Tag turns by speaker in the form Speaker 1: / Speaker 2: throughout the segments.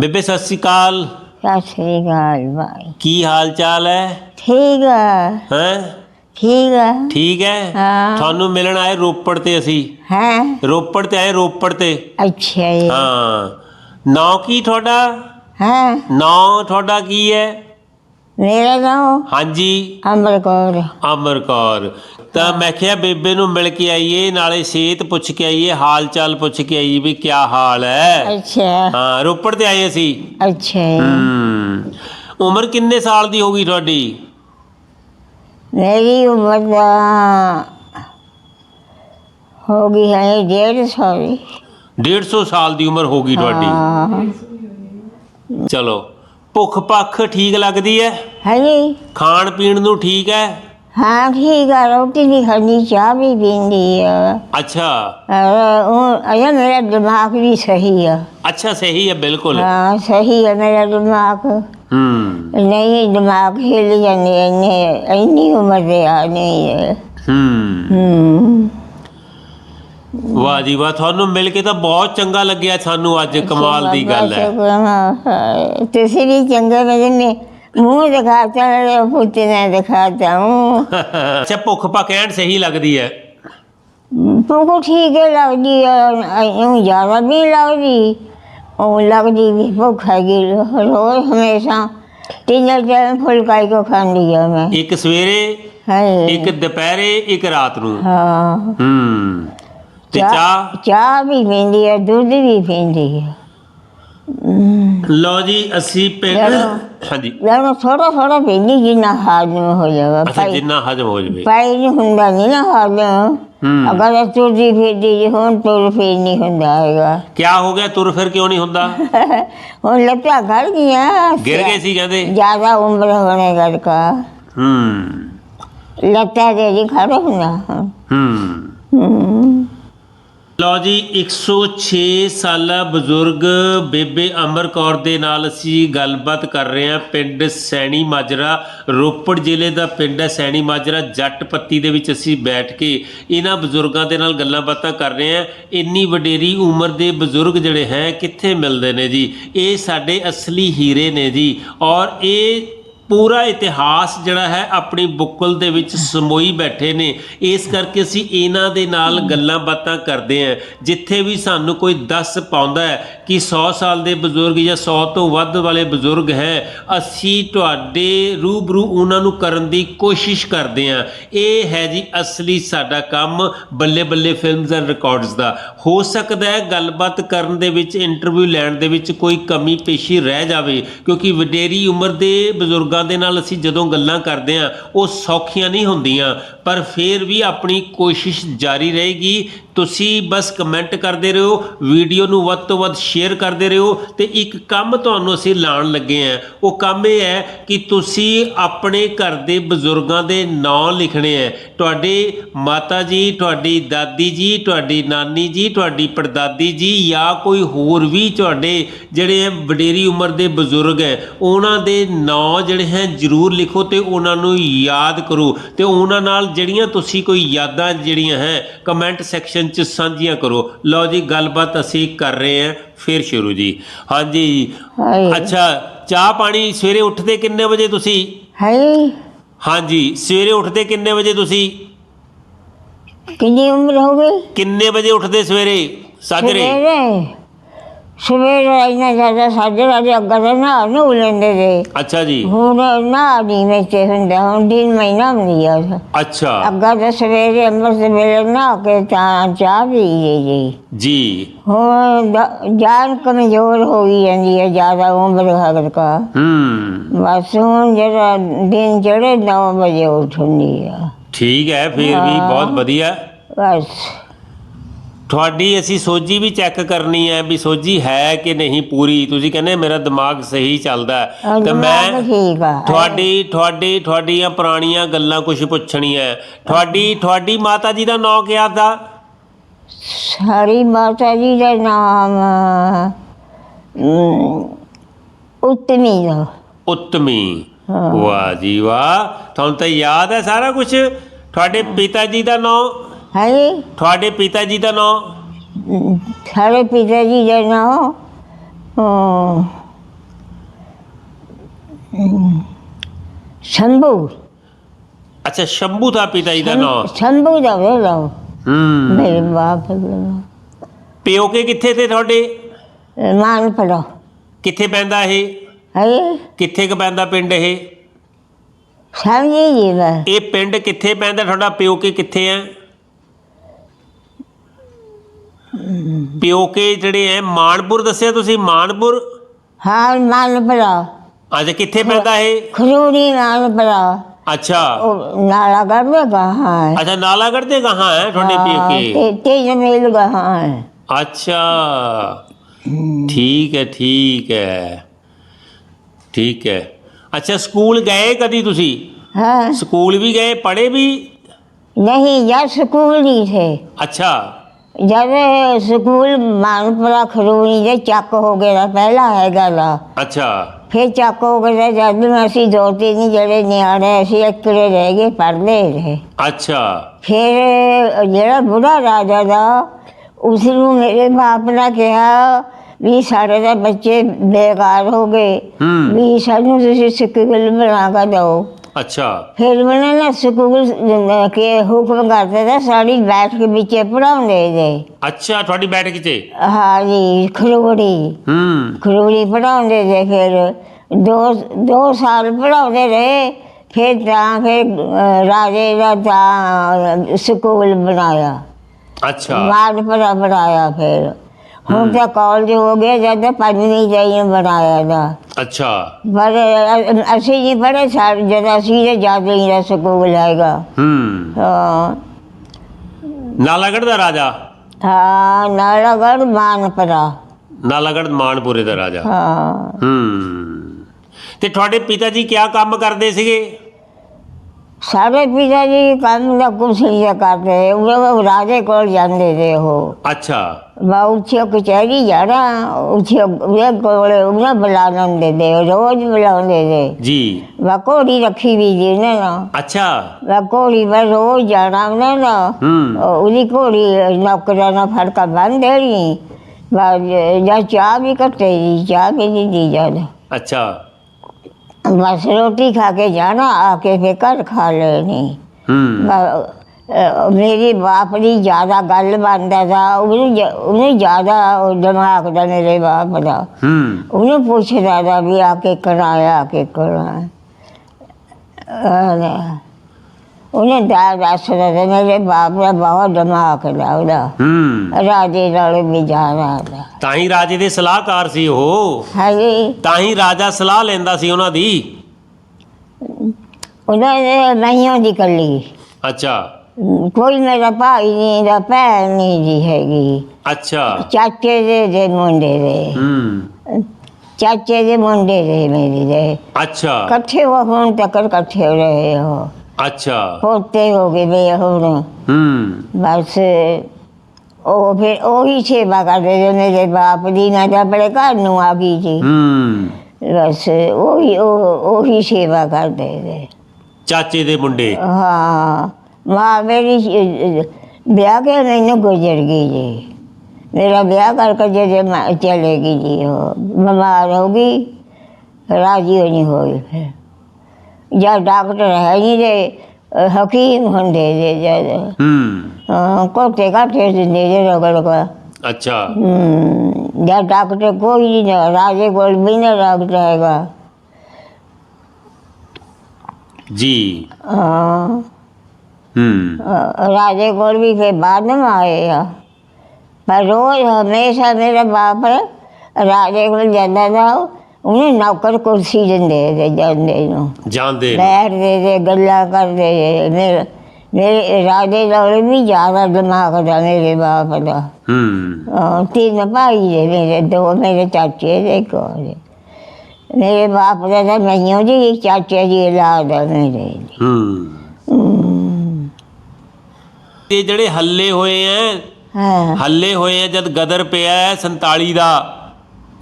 Speaker 1: ਬੇਬੇ ਸਤਿ ਸ਼੍ਰੀ ਅਕਾਲ।
Speaker 2: ਸਤਿ ਸ੍ਰੀ ਅਕਾਲ ਭਾਈ।
Speaker 1: ਕੀ ਹਾਲ ਚਾਲ ਹੈ?
Speaker 2: ਠੀਕ ਆ।
Speaker 1: ਹੈ?
Speaker 2: ਠੀਕ ਆ।
Speaker 1: ਠੀਕ ਹੈ?
Speaker 2: ਹਾਂ।
Speaker 1: ਤੁਹਾਨੂੰ ਮਿਲਣ ਆਏ ਰੋਪੜ ਤੇ ਅਸੀਂ।
Speaker 2: ਹੈ?
Speaker 1: ਰੋਪੜ ਤੇ ਆਏ ਰੋਪੜ ਤੇ।
Speaker 2: ਅੱਛਾ ਜੀ।
Speaker 1: ਹਾਂ। ਨਾਂ ਕੀ ਤੁਹਾਡਾ?
Speaker 2: ਹੈ?
Speaker 1: ਨਾਂ ਤੁਹਾਡਾ ਕੀ ਹੈ?
Speaker 2: ਮੇਰਾ ਨਾਮ
Speaker 1: ਹਾਂਜੀ।
Speaker 2: ਅਮਰ ਕੌਰ।
Speaker 1: ਅਮਰ ਕੌਰ। ਤਾਂ ਮੈਂ ਕਿਹਾ ਬੇਬੇ ਨੂੰ ਮਿਲ ਕੇ ਆਈਏ ਨਾਲੇ ਸਿਹਤ ਪੁੱਛ ਕੇ ਆਈਏ ਹਾਲ ਚਾਲ ਪੁੱਛ ਕੇ ਆਈਏ ਵੀ ਕੀ ਹਾਲ ਹੈ।
Speaker 2: ਅੱਛਾ।
Speaker 1: ਹਾਂ ਰੋਪੜ ਤੇ ਆਏ ਅਸੀਂ।
Speaker 2: ਅੱਛਾ।
Speaker 1: ਹੂੰ। ਉਮਰ ਕਿੰਨੇ ਸਾਲ ਦੀ ਹੋ ਗਈ ਤੁਹਾਡੀ?
Speaker 2: ਮੇਰੀ ਉਮਰ ਦਾ ਹੋ ਗਈ ਹੈ ਡੇਢ ਸੌ ਦੀ
Speaker 1: 150 ਸਾਲ ਦੀ ਉਮਰ ਹੋ ਗਈ ਤੁਹਾਡੀ। ਚਲੋ। ਭੁੱਖ ਪੱਖ ਠੀਕ ਲੱਗਦੀ ਹੈ
Speaker 2: ਹੈ ਜੀ
Speaker 1: ਖਾਣ ਪੀਣ ਨੂੰ ਠੀਕ ਹੈ
Speaker 2: ਹਾਂ ਠੀਕ ਆ ਰੋਟੀ ਨਹੀਂ ਖਾਣੀ ਚਾਹ ਵੀ ਪੀਂਦੀ ਆ।
Speaker 1: ਅੱਛਾ।
Speaker 2: ਔਰ ਉਹ ਅਜਾ ਮੇਰਾ ਦਿਮਾਗ ਵੀ ਸਹੀ ਆ।
Speaker 1: ਅੱਛਾ ਸਹੀ ਹੈ ਬਿਲਕੁਲ।
Speaker 2: ਹਾਂ ਸਹੀ ਹੈ ਮੇਰਾ ਦਿਮਾਗ।
Speaker 1: ਹੂੰ।
Speaker 2: ਨਹੀਂ ਦਿਮਾਗ ਹਿੱਲ ਜਾਂਦੇ ਇੰਨੇ ਇੰਨੀ ਉਮਰ ਦੇ ਆ ਨਹੀਂ। ਹੈ
Speaker 1: ਹੂੰ।
Speaker 2: ਹੂੰ।
Speaker 1: ਵਾਹ ਜੀ ਵਾਹ ਤੁਹਾਨੂੰ ਮਿਲ ਕੇ ਤਾਂ ਬਹੁਤ ਚੰਗਾ ਲੱਗਿਆ ਸਾਨੂੰ ਅੱਜ ਕਮਾਲ ਦੀ ਗੱਲ ਹੈ।
Speaker 2: ਤੁਸੀਂ ਵੀ ਚੰਗੇ ਵਜਨੇ ਮੂੰਹ ਦਿਖਾਤਾ ਪੁੱਤ ਨੇ ਦਿਖਾਤਾ ਹੂੰ
Speaker 1: ਅੱਛਾ ਭੁੱਖ ਪੱਖ ਐਨ ਸਹੀ ਲੱਗਦੀ ਹੈ।
Speaker 2: ਭੁੱਖ ਠੀਕ ਹੈ ਲੱਗਦੀ ਹੈ ਉਹ ਜ਼ਿਆਦਾ ਵੀ ਲੱਗਦੀ। ਉਹ ਲੱਗਦੀ ਵੀ ਭੁੱਖ ਹੈਗੀ ਰੋਜ਼ ਹਮੇਸ਼ਾ ਤਿੰਨ ਟਾਈਮ ਫੁਲਕਾਈ ਕੋ ਖਾਂਦੀ ਆ ਮੈਂ।
Speaker 1: ਇੱਕ ਸਵੇਰੇ
Speaker 2: ਹੈ
Speaker 1: ਇੱਕ ਦੁਪਹਿਰੇ ਇੱਕ ਰਾਤ ਨੂੰ।
Speaker 2: ਹਾਂ।
Speaker 1: ਹੂੰ। ਤੇ ਚਾਹ
Speaker 2: ਚਾਹ? ਵੀ ਪੀਂਦੀ ਹੈ ਦੁੱਧ ਵੀ ਪੀਂਦੀ ਹੈ।
Speaker 1: ਲਓ ਜੀ ਅਸੀਂ ਪਿੰਡ। ਹਾਂਜੀ।
Speaker 2: ਲੈਣਾ ਥੋੜਾ ਥੋੜਾ ਪੀਂਦੀ ਜਿੰਨਾ ਹਾਜ਼ਮ ਹੋ ਜਾਵੇ।
Speaker 1: ਅੱਛਾ
Speaker 2: ਭਾਈ
Speaker 1: ਜਿੰਨਾ ਹਜਮ ਹੋ ਜਵੇ।
Speaker 2: ਭਾਈ ਨਹੀਂ ਹੁੰਦਾ ਨਹੀਂ ਨਾ ਹਾਜ਼ਮ।
Speaker 1: ਹੂੰ।
Speaker 2: ਅਗਰ ਤੁਰਦੀ ਫਿਰਦੀ ਜੀ ਹੁਣ ਤੁਰ ਫਿਰ ਨਹੀਂ ਹੁੰਦਾ ਹੈਗਾ।
Speaker 1: ਕਿਆ ਹੋ ਗਿਆ? ਤੁਰ ਫਿਰ ਕਿਉਂ ਨਹੀਂ ਹੁੰਦਾ?
Speaker 2: ਹੁਣ ਲੱਤਾਂ ਘੜ ਗਈਆਂ।
Speaker 1: ਗਿਰ ਗਏ ਸੀ ਕਹਿੰਦੇ।
Speaker 2: ਜ਼ਿਆਦਾ ਉਮਰ ਹੋਣੇ ਕਰਕੇ
Speaker 1: ਹੂੰ।
Speaker 2: ਲੱਤਾਂ ਦੇ ਜੀ ਖੜੇ ਹੁੰਦਾ।
Speaker 1: ਹੂੰ। ਲਓ ਜੀ 106 ਸਾਲਾ ਬਜ਼ੁਰਗ ਬੇਬੇ ਅਮਰ ਕੌਰ ਦੇ ਨਾਲ ਅਸੀਂ ਗੱਲਬਾਤ ਕਰ ਰਹੇ ਹਾਂ ਪਿੰਡ ਸੈਣੀ ਮਾਜਰਾ, ਰੋਪੜ ਜ਼ਿਲ੍ਹੇ ਦਾ ਪਿੰਡ ਹੈ ਸੈਣੀ ਮਾਜਰਾ ਜੱਟ ਪੱਤੀ ਦੇ ਵਿੱਚ ਅਸੀਂ ਬੈਠ ਕੇ ਇਹਨਾਂ ਬਜ਼ੁਰਗਾਂ ਦੇ ਨਾਲ ਗੱਲਾਂ ਬਾਤਾਂ ਕਰ ਰਹੇ ਹਾਂ। ਇੰਨੀ ਵਡੇਰੀ ਉਮਰ ਦੇ ਬਜ਼ੁਰਗ ਜਿਹੜੇ ਹੈ, ਕਿੱਥੇ ਮਿਲਦੇ ਨੇ ਜੀ? ਇਹ ਸਾਡੇ ਅਸਲੀ ਹੀਰੇ ਨੇ ਜੀ ਔਰ ਇਹ ਪੂਰਾ ਇਤਿਹਾਸ ਜਿਹੜਾ ਹੈ ਆਪਣੀ ਬੁੱਕਲ ਦੇ ਵਿੱਚ ਸਮੋਈ ਬੈਠੇ ਨੇ। ਇਸ ਕਰਕੇ ਅਸੀਂ ਇਹਨਾਂ ਦੇ ਨਾਲ ਗੱਲਾਂ ਬਾਤਾਂ ਕਰਦੇ ਆਂ ਜਿੱਥੇ ਵੀ ਸਾਨੂੰ ਕੋਈ ਦੱਸ ਪਾਉਂਦਾ ਹੈ ਕਿ 100 ਸਾਲ ਦੇ ਬਜ਼ੁਰਗ ਜਾਂ 100 ਤੋਂ ਵੱਧ ਵਾਲੇ ਬਜ਼ੁਰਗ ਹੈ ਅਸੀਂ ਤੁਹਾਡੇ ਰੂਬਰੂ ਉਹਨਾਂ ਨੂੰ ਕਰਨ ਦੀ ਕੋਸ਼ਿਸ਼ ਕਰਦੇ ਆਂ ਇਹ ਹੈ ਜੀ ਅਸਲੀ ਸਾਡਾ ਕੰਮ ਬੱਲੇ ਬੱਲੇ ਫਿਲਮਸ ਐਂਡ ਰਿਕਾਰਡਸ ਦਾ। ਹੋ ਸਕਦਾ ਹੈ ਗੱਲਬਾਤ ਕਰਨ ਦੇ ਵਿੱਚ ਇੰਟਰਵਿਊ ਲੈਣ ਦੇ ਵਿੱਚ ਕੋਈ ਕਮੀ ਪੇਸ਼ੀ ਰਹਿ ਜਾਵੇ ਕਿਉਂਕਿ ਵਡੇਰੀ ਉਮਰ ਦੇ ਬਜ਼ੁਰਗਾਂ ਦੇ ਨਾਲ ਅਸੀਂ ਜਦੋਂ ਗੱਲਾਂ ਕਰਦੇ ਹਾਂ, ਉਹ ਸੌਖੀਆਂ ਨਹੀਂ ਹੁੰਦੀਆਂ, ਪਰ ਫਿਰ ਵੀ ਆਪਣੀ ਕੋਸ਼ਿਸ਼ ਜਾਰੀ ਰਹੇਗੀ ਤੁਸੀਂ ਬਸ ਕਮੈਂਟ ਕਰਦੇ ਰਹੋ ਵੀਡੀਓ ਨੂੰ ਵੱਧ ਤੋਂ ਵੱਧ ਸ਼ੇਅਰ ਕਰਦੇ ਰਹੋ ਤੇ ਇੱਕ ਕੰਮ ਤੁਹਾਨੂੰ ਅਸੀਂ ਲਾਉਣ ਲੱਗੇ ਹਾਂ। ਉਹ ਕੰਮ ਇਹ ਹੈ ਕਿ ਤੁਸੀਂ ਆਪਣੇ ਘਰ ਦੇ ਬਜ਼ੁਰਗਾਂ ਦੇ ਨਾਂ ਲਿਖਣੇ ਹੈ। ਤੁਹਾਡੇ ਮਾਤਾ ਜੀ, ਤੁਹਾਡੀ ਦਾਦੀ ਜੀ, ਤੁਹਾਡੀ ਨਾਨੀ ਜੀ, ਤੁਹਾਡੀ ਪੜਦਾਦੀ ਜੀ ਜਾਂ ਕੋਈ ਹੋਰ ਵੀ ਤੁਹਾਡੇ ਜਿਹੜੇ ਵਡੇਰੀ ਉਮਰ ਦੇ ਬਜ਼ੁਰਗ ਹੈ, ਉਹਨਾਂ ਦੇ ਨਾਂ ਜਿਹੜੇ ਹੈ ਜਰੂਰ ਲਿਖੋ ਤੇ ਉਹਨਾਂ ਨੂੰ ਯਾਦ ਕਰੋ ਤੇ ਉਹਨਾਂ ਨਾਲ ਜਿਹੜੀਆਂ ਤੁਸੀਂ ਕੋਈ ਯਾਦਾਂ ਜਿਹੜੀਆਂ ਹੈ ਕਮੈਂਟ ਸੈਕਸ਼ਨ 'ਚ ਸਾਂਝੀਆਂ ਕਰੋ। ਲਓ ਜੀ ਗੱਲਬਾਤ ਅਸੀਂ ਕਰ ਰਹੇ ਹਾਂ ਫਿਰ ਸ਼ੁਰੂ ਜੀ। ਹਾਂਜੀ।
Speaker 2: ਹਾਏ।
Speaker 1: ਅੱਛਾ ਚਾਹ ਪਾਣੀ ਸਵੇਰੇ ਉੱਠਦੇ ਕਿੰਨੇ ਵਜੇ ਤੁਸੀਂ?
Speaker 2: ਹਾਏ।
Speaker 1: ਹਾਂਜੀ ਸਵੇਰੇ ਉੱਠਦੇ ਕਿੰਨੇ ਵਜੇ ਤੁਸੀਂ?
Speaker 2: ਕਿੰਨੀ ਉਮਰ ਹੋ ਗਈ?
Speaker 1: ਕਿੰਨੇ ਵਜੇ ਉੱਠਦੇ ਸਵੇਰੇ? ਸਾਜਰੇ।
Speaker 2: ਸਵੇਰੇ। ਸਵੇਰੇ ਇੰਨਾ ਜ਼ਿਆਦਾ ਸਾਡੇ ਵਾਲੇ ਅੱਗਾ ਤਾਂ ਨਾ ਨੂੰ ਲੈਂਦੇ ਦੇ
Speaker 1: ਅੱਛਾ ਜੀ।
Speaker 2: ਹੁਣ ਨਾ ਨਹੀਂ ਤੇ ਹੁੰਦਾ ਹੁਣ ਦਿਨ ਮਹੀਨਾ ਨਹੀਂ ਆ
Speaker 1: ਅੱਛਾ।
Speaker 2: ਅੱਗਾ ਤਾਂ ਸਵੇਰੇ ਅੰਮ੍ਰਿਤ ਵੇਲੇ ਨਾ ਕੇ ਚਾਹ ਚਾਹ ਲਈ ਜੀ।
Speaker 1: ਜੀ।
Speaker 2: ਹੁਣ ਜਾਨ ਕਮਜ਼ੋਰ ਹੋ ਗਈ ਜਾਂਦੀ ਹੈ ਜ਼ਿਆਦਾ ਉਮਰ ਹਗਰ ਕਾ
Speaker 1: ਹੂੰ।
Speaker 2: ਬਸ ਹੁਣ ਜਿਹੜਾ ਦਿਨ ਜਿਹੜੇ 9 ਵਜੇ ਉੱਠਣੀ ਆ।
Speaker 1: ਠੀਕ ਹੈ ਫਿਰ ਵੀ ਬਹੁਤ ਵਧੀਆ।
Speaker 2: ਬਸ।
Speaker 1: ਤੁਹਾਡੀ ਅਸੀਂ ਸੋਜੀ ਵੀ ਚੈੱਕ ਕਰਨੀ ਹੈ ਵੀ ਸੋਜੀ ਹੈ ਕਿ ਨਹੀਂ ਪੂਰੀ। ਤੁਸੀਂ ਕਹਿੰਦੇ ਮੇਰਾ ਦਿਮਾਗ ਸਹੀ ਚੱਲਦਾ ਹੈ। ਤੇ ਮੈਂ
Speaker 2: ਠੀਕ ਆ।
Speaker 1: ਤੁਹਾਡੀ ਤੁਹਾਡੀ ਤੁਹਾਡੀਆਂ ਪੁਰਾਣੀਆਂ ਗੱਲਾਂ ਕੁਝ ਪੁੱਛਣੀਆਂ ਤੁਹਾਡੀ ਤੁਹਾਡੀ ਮਾਤਾ ਜੀ ਦਾ ਨਾਂ ਕੀ ਆਦਾ
Speaker 2: ਸਾਰੀ ਮਾਤਾ ਜੀ ਦਾ ਨਾਮ ਅਮ, ਉਤਮੀ ਦਾ।
Speaker 1: ਉਤਮੀ।
Speaker 2: ਹਾਂ।
Speaker 1: ਵਾਹ ਜੀ ਵਾਹ। ਤੁਹਾਨੂੰ ਤਾਂ ਯਾਦ ਹੈ ਸਾਰਾ ਕੁਝ ਤੁਹਾਡੇ ਪਿਤਾ ਜੀ ਦਾ ਨਾਂ
Speaker 2: ਹੈ?
Speaker 1: ਜੀ ਤੁਹਾਡੇ ਪਿਤਾ ਜੀ ਦਾ ਨਾਮ
Speaker 2: ਅਮ, ਪਿਤਾ ਜੀ ਦਾ ਨਾਮ ਸ਼ੰਭੂ।
Speaker 1: ਅੱਛਾ ਸ਼ੰਭੂ ਦਾ ਪਿਤਾ ਜੀ ਦਾ ਨਾਮ
Speaker 2: ਸ਼ੰਭੂ ਦਾ ਵੇਲਾ।
Speaker 1: ਹੂੰ।
Speaker 2: ਮੇਰੇ ਬਾਪ ਦਾ ਨਾਮ
Speaker 1: ਪਿਓਕੇ ਕਿੱਥੇ ਤੇ ਤੁਹਾਡੇ?
Speaker 2: ਮਾਨ ਪੜੋ
Speaker 1: ਕਿੱਥੇ ਪੈਂਦਾ ਇਹ?
Speaker 2: ਹੈ?
Speaker 1: ਕਿੱਥੇ ਕ ਪੈਂਦਾ ਪਿੰਡ ਇਹ?
Speaker 2: ਸਮਝੀ ਜੀ ਦਾ।
Speaker 1: ਇਹ ਪਿੰਡ ਕਿੱਥੇ ਪੈਂਦਾ? ਤੁਹਾਡਾ ਪਿਓਕੇ ਕਿੱਥੇ ਹੈ? ਪਿਓਕੇ ਜਿਹੜੇ ਹੈ ਮਾਨਪੁਰ ਦੱਸਿਆ ਤੁਸੀਂ ਮਾਨਪੁਰ
Speaker 2: ਹਾਂ ਮਾਨ ਪੜਾ
Speaker 1: ਅੱਜ ਕਿੱਥੇ ਪੈਂਦਾ ਇਹ
Speaker 2: ਖਰੂਰੀ ਮਾਨ ਪੜਾ
Speaker 1: ਅੱਛਾ
Speaker 2: ਉਹ ਨਾਲਾ ਕਰਦੇ ਕਹਾਂ ਹੈ
Speaker 1: ਅੱਛਾ ਨਾਲਾਗੜ੍ਹ ਦੇ ਕਹਾਂ ਹੈ ਤੁਹਾਡੇ ਪਿਓਕੇ
Speaker 2: ਤੇ ਤੇਜ ਮੇਲ ਕਹਾਂ ਹੈ
Speaker 1: ਅੱਛਾ ਠੀਕ ਹੈ ਠੀਕ ਹੈ ਠੀਕ ਹੈ ਅੱਛਾ ਸਕੂਲ ਗਏ ਕਦੀ ਤੁਸੀਂ
Speaker 2: हाँ
Speaker 1: ਸਕੂਲ ਵੀ ਗਏ ਪੜ੍ਹੇ ਵੀ
Speaker 2: नहीं जब स्कूल नहीं थे
Speaker 1: ਜਦ
Speaker 2: ਸਕੂਲ ਮਾਨਪੁਰਾ ਖਰੂਣੀ ਦੇ ਚੱਕ ਹੋ ਗਏ ਦਾ ਪਹਿਲਾ ਹੈਗਾ ਦਾ।
Speaker 1: ਅੱਛਾ।
Speaker 2: ਫਿਰ ਚੱਕ ਹੋ ਗਏ ਜਦ ਨੂੰ ਅਸੀਂ ਦੋ ਤਿੰਨ ਜਿਹੜੇ ਨਿਆਣੇ ਅਸੀਂ ਇਕੱਲੇ ਰਹਿ ਗਏ ਪੜ੍ਹਦੇ ਰਹੇ।
Speaker 1: ਅੱਛਾ।
Speaker 2: ਫਿਰ ਜਿਹੜਾ ਬੁੜਾ ਰਾਜਾ ਦਾ ਉਸ ਨੂੰ ਮੇਰੇ ਬਾਪ ਨੇ ਕਿਹਾ ਵੀ ਸਾਡੇ ਦਾ ਬੱਚੇ ਬੇਕਾਰ ਹੋ ਗਏ। ਵੀ ਸਾਨੂੰ ਤੁਸੀਂ ਸਿੱਕੇ ਗੱਲ ਬਣਾ ਕੇ ਦਿਓ।
Speaker 1: ਅੱਛਾ
Speaker 2: ਫਿਰ ਉਹਨਾਂ ਨੇ ਸਕੂਲ ਕੇ ਹੁਕਮ ਕਰਦੇ ਤਾਂ ਸਾਡੀ ਬੈਠ ਕੇ ਵਿੱਚੇ ਪੜਾਉਂਦੇ ਜੇ
Speaker 1: ਅੱਛਾ ਤੁਹਾਡੀ ਬੈਠਕ 'ਚ
Speaker 2: ਹਾਂ ਜੀ ਖਰੋੜੀ
Speaker 1: ਹੂੰ
Speaker 2: ਖਰੋੜੀ ਪੜਾਉਂਦੇ ਜੇ ਫਿਰ ਦੋ ਦੋ ਸਾਲ ਪੜਾਉਂਦੇ ਰਹੇ ਫਿਰ ਤਾਂ ਫਿਰ ਅਹ, ਰਾਜੇ ਦਾ ਤਾਂ ਸਕੂਲ ਬਣਾਇਆ
Speaker 1: ਅੱਛਾ
Speaker 2: ਮਾਨ ਪੜਾ ਬਣਾਇਆ ਫਿਰ ਹੁਣ ਤਾਂ ਕਾਲਜ ਹੋ ਗਿਆ ਜਦ ਪੰਜਵੀਂ ਜਾਈਏ ਬਣਾਇਆ ਦਾ।
Speaker 1: ਅੱਛਾ।
Speaker 2: ਪਰ ਅ- ਅਸੀਂ ਨਹੀਂ ਪੜ੍ਹੇ ਸਾਰੇ ਜਦ ਅਸੀਂ ਤੇ ਜਾਂਦੇ ਹੀ ਦਾ ਸਕੂਲ ਹੈਗਾ
Speaker 1: ਹੂੰ।
Speaker 2: ਹਾਂ।
Speaker 1: ਨਾਲਾਗੜ੍ਹ ਦਾ ਰਾਜਾ?
Speaker 2: ਹਾਂ ਨਾਲਾਗੜ ਮਾਨਪਰਾ।
Speaker 1: ਨਾਲਾਗੜ੍ਹ ਮਾਨਪੁਰੇ ਦਾ ਰਾਜਾ।
Speaker 2: ਹਾਂ।
Speaker 1: ਹੂੰ। ਤੇ ਤੁਹਾਡੇ ਪਿਤਾ ਜੀ ਕਿਆ ਕੰਮ ਕਰਦੇ ਸੀਗੇ?
Speaker 2: ਸਾਡੇ ਪਿਤਾ ਜੀ ਕੰਮ ਦਾ ਕੁਛ ਨਹੀਂ ਕਰਦੇ ਉਹ ਰਾਜੇ ਕੋਲ ਜਾਂਦੇ ਤੇ ਉਹ
Speaker 1: ਅੱਛਾ
Speaker 2: ਵਾ ਉੱਥੇ ਕਚਹਿਰੀ ਜਾਣਾ ਉੱਥੇ ਉਹਦੇ ਕੋਲ ਉਹਨਾਂ ਬੁਲਾ ਲੈਂਦੇ ਤੇ ਰੋਜ਼ ਬੁਲਾਉਂਦੇ ਤੇ
Speaker 1: ਜੀ
Speaker 2: ਵਾ ਘੋੜੀ ਰੱਖੀ ਵੀ ਜੀ ਉਹਨਾਂ ਨੇ
Speaker 1: ਅੱਛਾ
Speaker 2: ਵਾ ਘੋੜੀ ਵਾ ਰੋਜ਼ ਜਾਣਾ ਉਹਨਾਂ ਨੇ
Speaker 1: ਹੂੰ
Speaker 2: ਉਹਦੀ ਘੋੜੀ ਨੌਕਰਾਂ ਨਾਲ ਫੜਕਾ ਬੰਨ ਦੇਣੀ ਵਾ ਜਾਂ ਚਾਹ ਵੀ ਕੱਟੇ ਬਸ ਰੋਟੀ ਖਾ ਕੇ ਜਾਣਾ ਆ ਕੇ ਫਿਰ ਘਰ ਖਾ ਲੈਣੀ।
Speaker 1: ਹੂੰ।
Speaker 2: ਬ- ਅਹ ਮੇਰੇ ਬਾਪ ਦੀ ਜ਼ਿਆਦਾ ਗੱਲ ਬਣਦਾ ਤਾ ਉਹਨੂੰ ਜ- ਉਹਨੂੰ ਜ਼ਿਆਦਾ ਉਹ ਦਿਮਾਗ ਦਾ ਮੇਰੇ ਬਾਪ ਦਾ।
Speaker 1: ਹੂੰ।
Speaker 2: ਉਹਨੂੰ ਪੁੱਛਦਾ ਤਾ ਵੀ ਆ ਕੇ ਕਰਾਇਆ ਕੇ ਕਰਾਇਆ। ਉਹਨੇ ਦਾ ਤਾ ਮੇਰੇ ਬਾਪ ਦਾ ਬਹੁਤ ਦਿਮਾਗ ਦਾ ਉਹਦਾ
Speaker 1: ਹੂੰ।
Speaker 2: ਰਾਜੇ ਨਾਲ ਵੀ ਜਾਣਾ ਦਾ
Speaker 1: ਤਾਂ ਹੀ ਰਾਜੇ ਦੇ ਸਲਾਹਕਾਰ ਸੀ ਉਹ।
Speaker 2: ਹਾਂਜੀ।
Speaker 1: ਤਾਂ ਹੀ ਰਾਜਾ ਸਲਾਹ ਲੈਂਦਾ ਸੀ ਉਹਨਾਂ ਦੀ।
Speaker 2: ਉਹਨਾਂ ਨੇ ਨਹੀਂ ਦੀ ਕੱਲੀ।
Speaker 1: ਅੱਛਾ।
Speaker 2: ਕੋਈ ਮੇਰਾ ਭਾਈ ਨਹੀਂ ਦਾ ਭੈਣ ਨਹੀਂ ਜੀ ਹੈਗੀ।
Speaker 1: ਅੱਛਾ।
Speaker 2: ਚਾਚੇ ਦੇ ਦੇ ਮੁੰਡੇ ਦੇ।
Speaker 1: ਹੂੰ।
Speaker 2: ਚਾਚੇ ਦੇ ਮੁੰਡੇ ਦੇ ਮੇਰੇ ਦੇ।
Speaker 1: ਅੱਛਾ।
Speaker 2: ਇਕੱਠੇ ਹੋ ਹੁਣ ਤੱਕ ਇਕੱਠੇ ਰਹੇ ਹੋ।
Speaker 1: ਅੱਛਾ।
Speaker 2: ਪੋਤੇ ਹੋ ਗਏ ਵੇ ਹੁਣ
Speaker 1: ਹੂੰ।
Speaker 2: ਬਸ ਉਹ ਫਿਰ ਉਹੀ ਸੇਵਾ ਕਰਦੇ ਜੇ ਮੇਰੇ ਬਾਪ ਦੀ ਨਾ ਤਾਂ ਆਪਣੇ ਘਰ ਨੂੰ ਆ ਗਈ ਜੀ
Speaker 1: ਹੂੰ।
Speaker 2: ਬਸ ਉਹੀ ਉਹ ਉਹੀ ਸੇਵਾ ਕਰਦੇ ਨੇ
Speaker 1: ਚਾਚੇ ਦੇ ਮੁੰਡੇ।
Speaker 2: ਹਾਂ। ਮਾਂ ਮੇਰੀ ਵਿਆਹ ਕੇ ਮੈਨੂੰ ਗੁਜ਼ਰ ਗਈ ਜੀ। ਮੇਰਾ ਵਿਆਹ ਕਰਕੇ ਜੇ ਮੈਂ ਚਲੇ ਗਈ ਜੀ ਉਹ ਬਿਮਾਰ ਹੋ ਗਈ ਰਾਜੀ ਨਹੀਂ ਹੋਈ। ਫਿਰ ਜਾਂ ਡਾਕਟਰ ਹੈ ਨਹੀਂ ਦੇ ਅਹ, ਹਕੀਮ ਹੁੰਦੇ ਜੇ ਜਦ
Speaker 1: ਹੂੰ
Speaker 2: ਕੋਟੇ ਕਾਟੇ ਦਿੰਦੇ ਜੇ ਰਗੜ ਕੋ
Speaker 1: ਅੱਛਾ
Speaker 2: ਹਮ, ਜਾਂ ਡਾਕਟਰ ਕੋਈ ਨਹੀਂ ਨਾ, ਰਾਜੇ ਕੋਲ ਵੀ ਨਾ ਡਾਕਟਰ ਹੈਗਾ
Speaker 1: ਜੀ
Speaker 2: ਹਾਂ
Speaker 1: ਹੂੰ
Speaker 2: ਅ, ਰਾਜੇ ਕੋਲ ਵੀ ਫਿਰ ਬਾਅਦ में ਆਏ ਆ ਪਰ ਰੋਜ਼ ਹਮੇਸ਼ਾ ਮੇਰਾ ਬਾਪ ਰਾਜੇ ਕੋਲ ਜਾਂਦਾ था ਉਹਨੇ ਨੌਕਰ ਕੁਰਸੀ ਦਿੰਦੇ ਤੇ ਜਾਂਦੇ ਨੂੰ।
Speaker 1: ਜਾਣਦੇ ਨੇ।
Speaker 2: ਬੈਠਦੇ ਤੇ ਗੱਲਾਂ ਕਰਦੇ ਤੇ ਮੇਰੇ ਮੇਰੇ ਰਾਜੇ ਨਾਲ ਵੀ ਜ਼ਿਆਦਾ ਦਿਮਾਗ ਦਾ ਮੇਰੇ ਬਾਪ ਦਾ।
Speaker 1: ਹੂੰ।
Speaker 2: ਅ, ਤਿੰਨ ਭਾਈ ਦੇ ਮੇਰੇ ਦੋ ਮੇਰੇ ਚਾਚੇ ਦੇ ਕੋਲ ਮੇਰੇ ਬਾਪ ਦਾ ਤਾਂ ਮੈਨੂੰ ਜੀ ਚਾਚੇ ਦੀ ਔਲਾਦ ਆ ਮੇਰੇ।
Speaker 1: ਹੂੰ।
Speaker 2: ਹਮ,
Speaker 1: ਇਹ ਜਿਹੜੇ ਹੱਲੇ ਹੋਏ ਐ
Speaker 2: ਹਾਂ।
Speaker 1: ਹੱਲੇ ਹੋਏ ਐ ਜਦ ਗਦਰ ਪਿਆ ਹੈ 47 ਦਾ।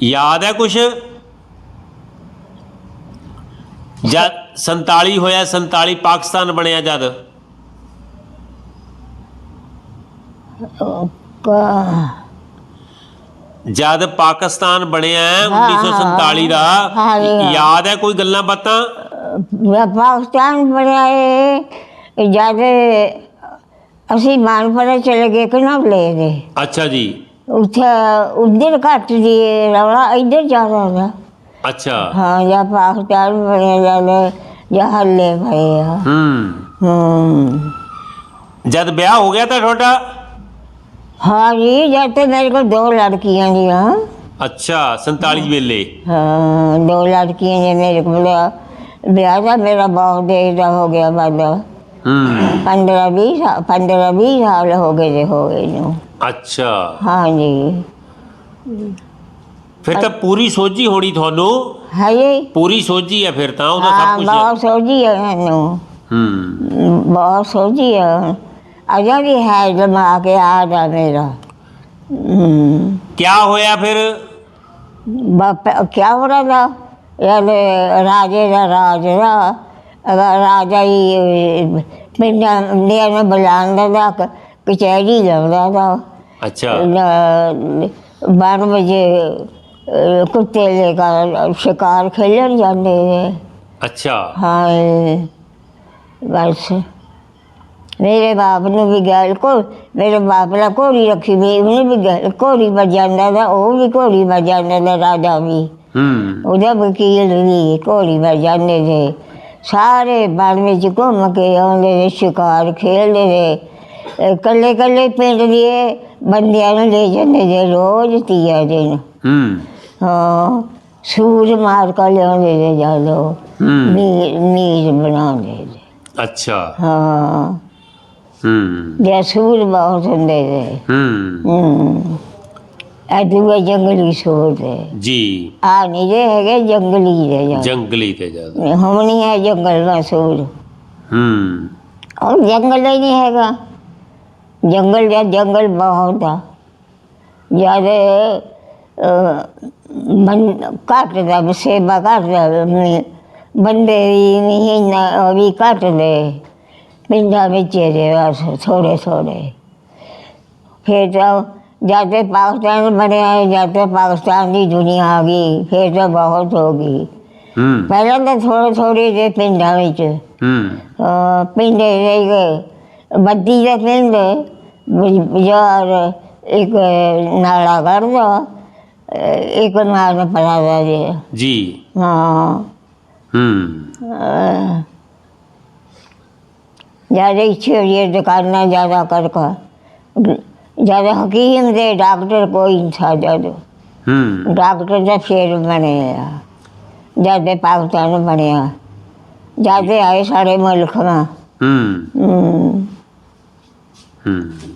Speaker 1: ਯਾਦ ਹੈ ਕੁਛ? ਜਦ 47 ਹੋਇਆ 47 ਪਾਕਿਸਤਾਨ ਬਣਿਆ ਜਦ? ਜਦ ਪਾਕਿਸਤਾਨ ਬਣਿਆ ਹੈ
Speaker 2: ਹਾਂ,
Speaker 1: 1947 ਦਾ। ਯਾਦ ਹੈ ਕੋਈ ਗੱਲਾਂ ਬਾਤਾਂ?
Speaker 2: ਪਾਕਿਸਤਾਨ ਬਣਿਆ ਇਹ ਜਦ ਅਸੀਂ ਮਾਨਪੁਰੇ ਚਲੇ ਗਏ ਕਿ ਨਾ ਲੈ ਦੇ
Speaker 1: ਅੱਛਾ ਜੀ।
Speaker 2: ਉੱਥੇ ਉਧਰ ਘੱਟ ਦੀ ਰੌਲਾ ਇੱਧਰ ਜ਼ਿਆਦਾ ਦਾ
Speaker 1: ਅੱਛਾ।
Speaker 2: ਹਾਂ ਜਾਂ ਪਾਕਿਸਤਾਨ ਬਣਿਆ ਜਾਂਦੇ ਜਾਂ ਹੱਲੇ ਪਏ ਆ।
Speaker 1: ਹੂੰ।
Speaker 2: ਹੂੰ।
Speaker 1: ਜਦ ਵਿਆਹ ਹੋ ਗਿਆ ਤਾਂ ਤੁਹਾਡਾ?
Speaker 2: ਹਾਂ ਜੀ ਜਦ ਤੇ ਮੇਰੇ ਕੋਲ ਦੋ ਲੜਕੀਆਂ ਦੀਆਂ
Speaker 1: ਅੱਛਾ 47 ਵੇਲੇ।
Speaker 2: ਹਾਂ ਦੋ ਲੜਕੀਆਂ ਨੇ ਮੇਰੇ ਕੋਲ ਵਿਆਹ ਦਾ ਮੇਰਾ ਬਹੁਤ ਦੇਰ ਦਾ ਹੋ ਗਿਆ ਬਾਦਾ।
Speaker 1: ਹੂੰ।
Speaker 2: ਪੰਦਰਾਂ ਵੀਹ ਸਾਲ ਪੰਦਰਾਂ ਵੀਹ ਸਾਲ ਹੋ ਗਏ ਜੇ ਹੋ ਗਏ ਨੂੰ
Speaker 1: ਅੱਛਾ।
Speaker 2: ਹਾਂ ਜੀ।
Speaker 1: ਫਿਰ ਤਾਂ ਪੂਰੀ ਸੋਝੀ ਹੋਣੀ ਤੁਹਾਨੂੰ।
Speaker 2: ਹੈ
Speaker 1: ਪੂਰੀ ਸੋਝੀ ਹੈ ਫਿਰ ਤਾਂ ਉਹਦਾ ਸਭ ਕੁਝ
Speaker 2: ਹੈ ਸੋਝੀ ਹੈ ਮੈਨੂੰ
Speaker 1: ਹੂੰ।
Speaker 2: ਬਹੁਤ ਸੋਝੀ ਹੈ। ਅਜਾ ਵੀ ਹੈ ਜਮਾ ਕੇ ਆ ਜਾ ਮੇਰਾ। ਹਮ,
Speaker 1: ਕਿਆ ਹੋਇਆ ਫਿਰ?
Speaker 2: ਬਾਪ ਕੀ ਹੋ ਰਿਹਾ ਦਾ? ਇਹ ਰਾਜੇ ਦਾ ਰਾਜ ਦਾ। ਰਾਜਾ ਹੀ ਪਿੰਡਾਂ ਦੇ ਨੇ ਬੁਲਾਉਂਦਾ ਦਾ ਕ- ਕਚਹਿਰੀ ਲੱਗਦਾ ਦਾ
Speaker 1: ਅੱਛਾ।
Speaker 2: 12 ਵਜੇ ਅਹ, ਕੁੱਤੇ ਲੈ ਕੇ ਸ਼ਿਕਾਰ ਖੇਲਣ ਜਾਂਦੇ ਨੇ।
Speaker 1: ਅੱਛਾ।
Speaker 2: ਹਾਂ ਇਹ ਬਸ। ਮੇਰੇ ਬਾਪ ਨੂੰ ਵੀ ਗੱਲ ਕੋ ਮੇਰੇ ਬਾਪ ਨੇ ਘੋੜੀ ਰੱਖੀ ਵੀ ਉਹਨੇ ਵੀ ਗੱਲ ਘੋੜੀ ਵਜਾਉਂਦਾ ਦਾ ਉਹ ਵੀ ਘੋੜੀ ਵਜਾਉਂਦਾ ਦਾ ਰਾਜਾ ਵੀ।
Speaker 1: ਹੂੰ।
Speaker 2: ਉਹਦਾ ਵਕੀਲ ਵੀ ਘੋੜੀ ਵਜਾਉਂਦੇ ਨੇ। ਸਾਰੇ ਬਣ ਵਿੱਚ ਘੁੰਮ ਕੇ ਆਉਂਦੇ ਨੇ ਸ਼ਿਕਾਰ ਖੇਡਦੇ ਨੇ। ਕੱਲੇ ਕੱਲੇ ਪਿੰਡ ਦੇ ਬੰਦਿਆਂ ਨੂੰ ਲੈ ਜਾਂਦੇ ਨੇ ਰੋਜ਼ ਤੀਆ ਦਿਨ।
Speaker 1: ਹੂੰ।
Speaker 2: ਹਾਂ ਮਾਰ ਕੇ ਲਿਆਉਂਦੇ ਨੇ ਜਦੋਂ
Speaker 1: ਹੂੰ।
Speaker 2: ਮੀਰ ਮੀਰ ਬਣਾਉਂਦੇ
Speaker 1: ਅੱਛਾ।
Speaker 2: ਹਾਂ।
Speaker 1: ਹੂੰ।
Speaker 2: ਜੇ ਸੂਜ ਬਹੁਤ ਹੁੰਦੇ ਨੇ
Speaker 1: ਹੂੰ।
Speaker 2: ਹੂੰ। ਇਹ ਦੂਏ ਜੰਗਲੀ ਸੂਰ ਦੇ
Speaker 1: ਜੀ।
Speaker 2: ਆ ਨਹੀਂ ਜੇ ਹੈਗੇ ਜੰਗਲੀ ਦੇ ਜਾਂ।
Speaker 1: ਜੰਗਲੀ ਤੇ ਜ਼ਿਆਦਾ।
Speaker 2: ਹੁਣ ਨਹੀਂ ਹੈ ਜੰਗਲ ਦਾ ਸੂਰ
Speaker 1: ਹੂੰ।
Speaker 2: ਔਰ ਜੰਗਲ ਹੀ ਨਹੀਂ ਹੈਗਾ। ਜੰਗਲ ਜਾਂ ਜੰਗਲ ਬਹੁਤ ਆ। ਜ਼ਿਆਦਾ बन घट दा सेवा घट बंदे भी नहीं इन्ना ओह भी घट दे पिंडा बिच दे बस थोड़े थोड़े फिर तो जाते पाकिस्तान बने जाते पाकिस्तान की दुनिया आ गई फिर तो बहुत हो गई
Speaker 1: ਹੂੰ
Speaker 2: पहले तो थोड़े थोड़े जे पिंडा बिच
Speaker 1: ਹੂੰ
Speaker 2: ਅਹ ਪਿੰਡ ਰਹਿ ਗਏ ਬੱਦੀ ਦਾ ਪਿੰਡ ਬਾਜ਼ਾਰ ਇੱਕ ਇੱਕ ਨਾਲ ਪੜਾਦਾ ਜੀ।
Speaker 1: ਜੀ।
Speaker 2: ਹਾਂ।
Speaker 1: ਹੂੰ।
Speaker 2: ਜ਼ਿਆਦਾ ਇੱਛੇ ਹੋਈ ਦੁਕਾਨਾਂ ਜ਼ਿਆਦਾ ਕਰਕਾ। ਜ਼ਿਆਦਾ ਹਕੀਮ ਦੇ ਡਾਕਟਰ ਕੋਈ ਨਹੀਂ ਥਾ ਜਦ।
Speaker 1: ਹੂੰ।
Speaker 2: ਡਾਕਟਰ ਦਾ ਫੇਰ ਬਣਿਆ। ਜਦ ਪਾਕਿਸਤਾਨ ਬਣਿਆ। ਜਦ ਆਏ ਸਾਰੇ ਮੁਲਕਾਂ
Speaker 1: ਹੂੰ।
Speaker 2: ਹਮ
Speaker 1: ਹੂੰ।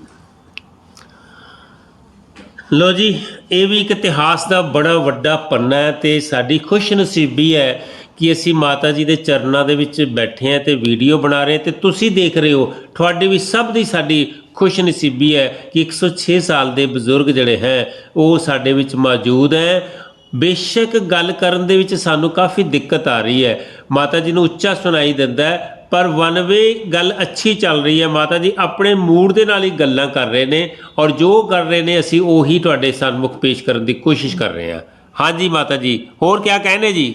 Speaker 1: ਲੋ ਜੀ, ਇਹ ਵੀ ਇੱਕ ਇਤਿਹਾਸ ਦਾ ਬੜਾ ਵੱਡਾ ਪੰਨਾ ਹੈ ਤੇ ਸਾਡੀ ਖੁਸ਼ਨਸੀਬੀ ਹੈ ਕਿ ਅਸੀਂ ਮਾਤਾ ਜੀ ਦੇ ਚਰਨਾਂ ਦੇ ਵਿੱਚ ਬੈਠੇ ਹਾਂ ਤੇ ਵੀਡੀਓ ਬਣਾ ਰਹੇ ਹਾਂ ਤੇ ਤੁਸੀਂ ਦੇਖ ਰਹੇ ਹੋ, ਤੁਹਾਡੀ ਵੀ ਸਭ ਦੀ ਸਾਡੀ ਖੁਸ਼ਨਸੀਬੀ ਹੈ ਕਿ 106 ਸਾਲ ਦੇ ਬਜ਼ੁਰਗ ਜਿਹੜੇ ਹੈ, ਉਹ ਸਾਡੇ ਵਿੱਚ ਮੌਜੂਦ ਹੈ। ਬੇਸ਼ੱਕ ਗੱਲ ਕਰਨ ਦੇ ਵਿੱਚ ਸਾਨੂੰ ਕਾਫੀ ਦਿੱਕਤ ਆ ਰਹੀ ਹੈ। ਮਾਤਾ ਜੀ ਨੂੰ ਉੱਚਾ ਸੁਣਾਈ ਦਿੰਦਾ ਪਰ ਵਨ ਵੇ ਗੱਲ ਅੱਛੀ ਚੱਲ ਰਹੀ ਹੈ ਮਾਤਾ ਜੀ ਆਪਣੇ ਮੂਡ ਦੇ ਨਾਲ ਹੀ ਗੱਲਾਂ ਕਰ ਰਹੇ ਨੇ ਔਰ ਜੋ ਕਰ ਰਹੇ ਨੇ ਅਸੀਂ ਉਹੀ ਤੁਹਾਡੇ ਸਾਹਮਣੇ ਪੇਸ਼ ਕਰਨ ਦੀ ਕੋਸ਼ਿਸ਼ ਕਰ ਰਹੇ ਹਾਂ। ਹਾਂਜੀ ਮਾਤਾ ਜੀ ਹੋਰ ਕੀ ਕਹਿੰਦੇ ਜੀ?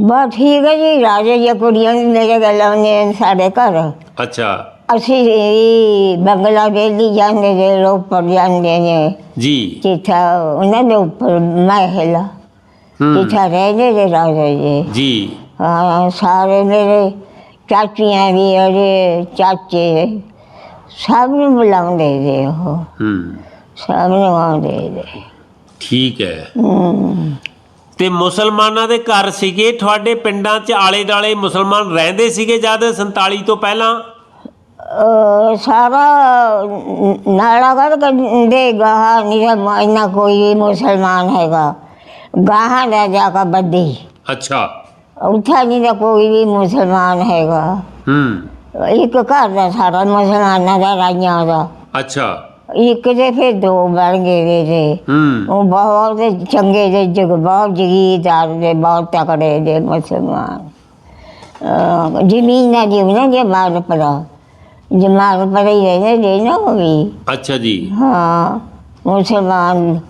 Speaker 2: ਬਸ ਠੀਕ ਹੈ ਜੀ ਰਾਜੇ ਦੀਆਂ ਕੁੜੀਆਂ ਮੇਰੇ ਗੱਲਾਂ ਨੇ ਸਾਡੇ ਘਰ।
Speaker 1: ਅੱਛਾ।
Speaker 2: ਅਸੀਂ ਬੰਗਲਾਦੇਸ਼ ਜਾਂਦੇ ਨੇ ਰੋਪੜ ਜਾਂਦੇ ਨੇ।
Speaker 1: ਜੀ।
Speaker 2: ਜਿੱਥਾ ਉਹਨਾਂ ਦੇ ਉੱਪਰ ਮਹਿਲ ਜਿੱਥਾ ਰਹਿੰਦੇ ਨੇ ਰਾਜੇ ਜੀ।
Speaker 1: ਜੀ।
Speaker 2: ਹਾਂ ਸਾਰੇ ਮੇਰੇ ਚਾਚੀਆਂ ਵੀ ਅਰੇ ਚਾਚੇ ਸਭ ਨੂੰ ਬੁਲਾਉਂਦੇ ਨੇ ਉਹ।
Speaker 1: ਹੂੰ।
Speaker 2: ਸਭ ਨੂੰ ਆਉਂਦੇ ਨੇ
Speaker 1: ਠੀਕ ਹੈ।
Speaker 2: ਹਮ।
Speaker 1: ਤੇ ਮੁਸਲਮਾਨਾਂ ਦੇ ਘਰ ਸੀਗੇ ਤੁਹਾਡੇ ਪਿੰਡਾਂ 'ਚ ਆਲੇ-ਦਾਲੇ ਮੁਸਲਮਾਨ ਰਹਿੰਦੇ ਸੀਗੇ ਜਦ 47 ਤੋਂ ਪਹਿਲਾਂ?
Speaker 2: ਅਹ ਸਾਰਾ ਨਾਲਾ ਕਰ ਦੇ ਗਾਹ ਨਹੀਂ ਇੰਨਾ ਕੋਈ ਮੁਸਲਮਾਨ ਹੈਗਾ। ਗਾਹਾਂ ਦਾ ਜਾ ਕੇ ਬੱਦੀ
Speaker 1: ਅੱਛਾ।
Speaker 2: ਉੱਥੇ ਨਹੀਂ ਤਾਂ ਕੋਈ ਵੀ ਮੁਸਲਮਾਨ ਹੈਗਾ।
Speaker 1: ਹੂੰ।
Speaker 2: ਇੱਕ ਘਰ ਦਾ ਸਾਰਾ ਮੁਸਲਮਾਨਾਂ ਦਾ ਰਾਈਆਂ ਦਾ।
Speaker 1: ਅੱਛਾ।
Speaker 2: ਇੱਕ ਦੇ ਫਿਰ ਦੋ ਬਣ ਗਏ ਵੇ ਤੇ
Speaker 1: ਹੂੰ।
Speaker 2: ਉਹ ਬਹੁਤ ਚੰਗੇ ਦੇ ਜਗ ਬਹੁਤ ਜਗੀਦਾਰ ਦੇ ਬਹੁਤ ਤਕੜੇ ਦੇ ਮੁਸਲਮਾਨ। ਅਹ ਜ਼ਮੀਨਾਂ ਦੀ ਉਹਨਾਂ ਦੇ ਮਾਰ ਪੜਾ ਜਮਾਨ ਪੜਾ ਹੀ ਰਹਿੰਦੇ ਨੇ ਨਾ ਉਹ ਵੀ।
Speaker 1: ਅੱਛਾ ਜੀ।
Speaker 2: ਹਾਂ ਮੁਸਲਮਾਨ।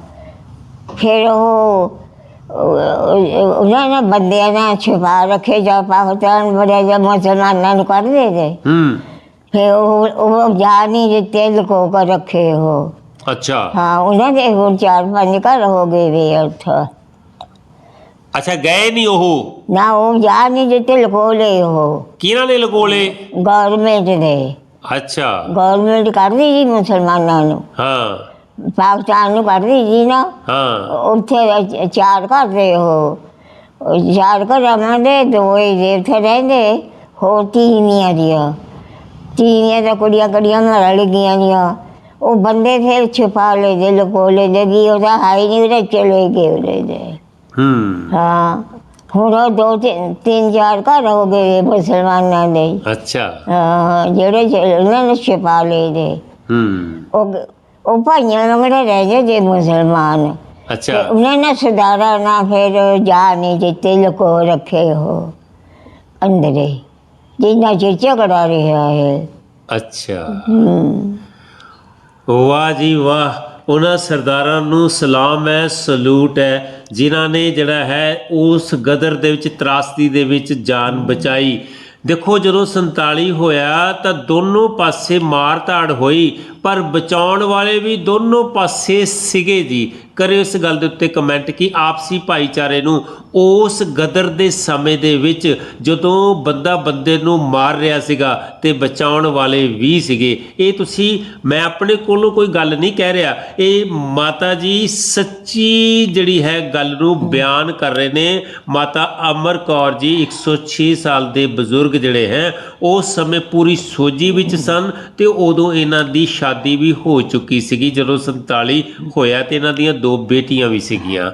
Speaker 2: ਫਿਰ ਉਹ- ਉਹਨਾਂ ਨੇ ਬੰਦਿਆਂ ਨਾਲ ਛੁਪਾ ਰੱਖੇ ਜਾ ਪਾਕਿਸਤਾਨ ਬੜੇ ਜਾਂ ਮੁਸਲਮਾਨਾਂ ਨੂੰ ਕੱਢਦੇ ਤੇ
Speaker 1: ਹੂੰ।
Speaker 2: ਫਿਰ ਉਹ ਉਹ ਜਾ ਨਹੀਂ ਦਿੱਤੇ ਲੁਕੋ ਕੇ ਰੱਖੇ ਉਹ।
Speaker 1: ਅੱਛਾ।
Speaker 2: ਹਾਂ ਉਹਨਾਂ ਦੇ ਹੁਣ ਚਾਰ ਪੰਜ ਘਰ ਹੋ ਗਏ ਵੇ ਉੱਥੋਂ।
Speaker 1: ਅੱਛਾ ਗਏ ਨਹੀਂ ਉਹ?
Speaker 2: ਨਾ ਉਹ ਜਾ ਨਹੀਂ ਦਿੱਤੇ ਲੁਕੋ ਲਏ ਉਹ।
Speaker 1: ਕਿਹਨਾਂ ਨੇ ਲਗੋਲੇ
Speaker 2: ਗਵਰਨਮੈਂਟ ਨੇ
Speaker 1: ਅੱਛਾ।
Speaker 2: ਗਵਰਨਮੈਂਟ ਕੱਢਦੀ ਜੀ ਮੁਸਲਮਾਨਾਂ ਨੂੰ।
Speaker 1: ਹਾਂ।
Speaker 2: ਪਾਕਿਸਤਾਨ ਨੂੰ ਕੱਢਦੀ ਜੀ ਨਾ।
Speaker 1: ਹਾਂ।
Speaker 2: ਉੱਥੇ ਚਾਰ ਘਰ ਦੇ ਉਹ ਉਹ ਚਾਰ ਘਰਾਂ ਦੇ ਦੋ ਹੀ ਦੇ ਉੱਥੇ ਰਹਿੰਦੇ ਹੋਰ ਤੀਵੀਆਂ ਦੀਆਂ ਤੀਵੀਆਂ ਤਾਂ ਕੁੜੀਆਂ ਕੁੜੀਆਂ ਮਰ ਗਈਆਂ ਦੀਆਂ ਉਹ ਬੰਦੇ ਫਿਰ ਛੁਪਾ ਲਏ ਦੇ ਲੁਕੋ ਲਏ ਦੇ ਵੀ ਉਹਦਾ ਹਾਈ ਨਹੀਂ ਉਹਦੇ ਚਲੇ ਗਏ ਉਹਦੇ ਦੇ
Speaker 1: ਹੂੰ।
Speaker 2: ਹਾਂ ਹੁਣ ਉਹ ਦੋ ਤਿੰਨ ਤਿੰਨ ਚਾਰ ਘਰ ਹੋ ਗਏ ਮੁਸਲਮਾਨਾਂ ਦੇ।
Speaker 1: ਅੱਛਾ।
Speaker 2: ਹਾਂ ਜਿਹੜੇ ਚ- ਉਹਨਾਂ ਨੇ ਛੁਪਾ ਲਏ ਦੇ
Speaker 1: ਹੂੰ।
Speaker 2: ਉਹ ਉਹ ਭਾਈਆਂ ਲੰਗੜੇ ਰਹਿ ਗਏ ਜੇ ਮੁਸਲਮਾਨ।
Speaker 1: ਅੱਛਾ।
Speaker 2: ਉਹਨਾਂ ਨੇ ਸੁਧਾਰਾ ਨਾ ਫਿਰ ਜਾ ਨਹੀਂ ਦਿੱਤੇ ਲੁਕੋ ਰੱਖੇ ਹੋ ਅੰਦਰੇ। ਜਿੰਨਾ ਚਿਰ ਝਗੜਾ ਰਿਹਾ ਹੈ
Speaker 1: ਅੱਛਾ। ਵਾਹ ਜੀ ਵਾਹ। ਉਹਨਾਂ ਸਰਦਾਰਾਂ ਨੂੰ ਸਲਾਮ ਹੈ ਸਲੂਟ ਹੈ। ਜਿਨ੍ਹਾਂ ਨੇ ਜਿਹੜਾ ਹੈ ਉਸ ਗਦਰ ਦੇ ਵਿੱਚ ਤਰਾਸਦੀ ਦੇ ਵਿੱਚ ਜਾਨ ਬਚਾਈ। ਦੇਖੋ ਜਦੋਂ 47 ਹੋਇਆ ਤਾਂ ਦੋਨੋਂ ਪਾਸੇ ਮਾਰ ਧਾੜ ਹੋਈ। ਪਰ ਬਚਾਉਣ ਵਾਲੇ ਵੀ ਦੋਨੋਂ ਪਾਸੇ ਸੀਗੇ ਜੀ। ਕਰਿਓ ਇਸ ਗੱਲ ਦੇ ਉੱਤੇ ਕਮੈਂਟ ਕਿ ਆਪਸੀ ਭਾਈਚਾਰੇ ਨੂੰ ਉਸ ਗਦਰ ਦੇ ਸਮੇਂ ਦੇ ਵਿੱਚ ਜਦੋਂ ਬੰਦਾ ਬੰਦੇ ਨੂੰ ਮਾਰ ਰਿਹਾ ਸੀਗਾ ਤੇ ਬਚਾਉਣ ਵਾਲੇ ਵੀ ਸੀਗੇ। ਇਹ ਤੁਸੀਂ, ਮੈਂ ਆਪਣੇ ਕੋਲੋਂ ਕੋਈ ਗੱਲ ਨਹੀਂ ਕਹਿ ਰਿਹਾ। ਇਹ ਮਾਤਾ ਜੀ ਸੱਚੀ ਜਿਹੜੀ ਹੈ ਗੱਲ ਨੂੰ ਬਿਆਨ ਕਰ ਰਹੇ ਨੇ। ਮਾਤਾ ਅਮਰ ਕੌਰ ਜੀ 106 ਸਾਲ ਦੇ ਬਜ਼ੁਰਗ ਜਿਹੜੇ ਹੈ ਉਸ ਸਮੇਂ ਪੂਰੀ ਸੋਜੀ ਵਿੱਚ ਸਨ ਤੇ ਉਦੋਂ ਇਹਨਾਂ ਦੀ ਸ਼ਾਦੀ ਵੀ ਹੋ ਚੁੱਕੀ ਸੀਗੀ, ਜਦੋਂ 47 ਹੋਇਆ ਤੇ ਇਹਨਾਂ ਦੀਆਂ ਦੋ ਬੇਟੀਆਂ ਵੀ ਸੀਗੀਆਂ।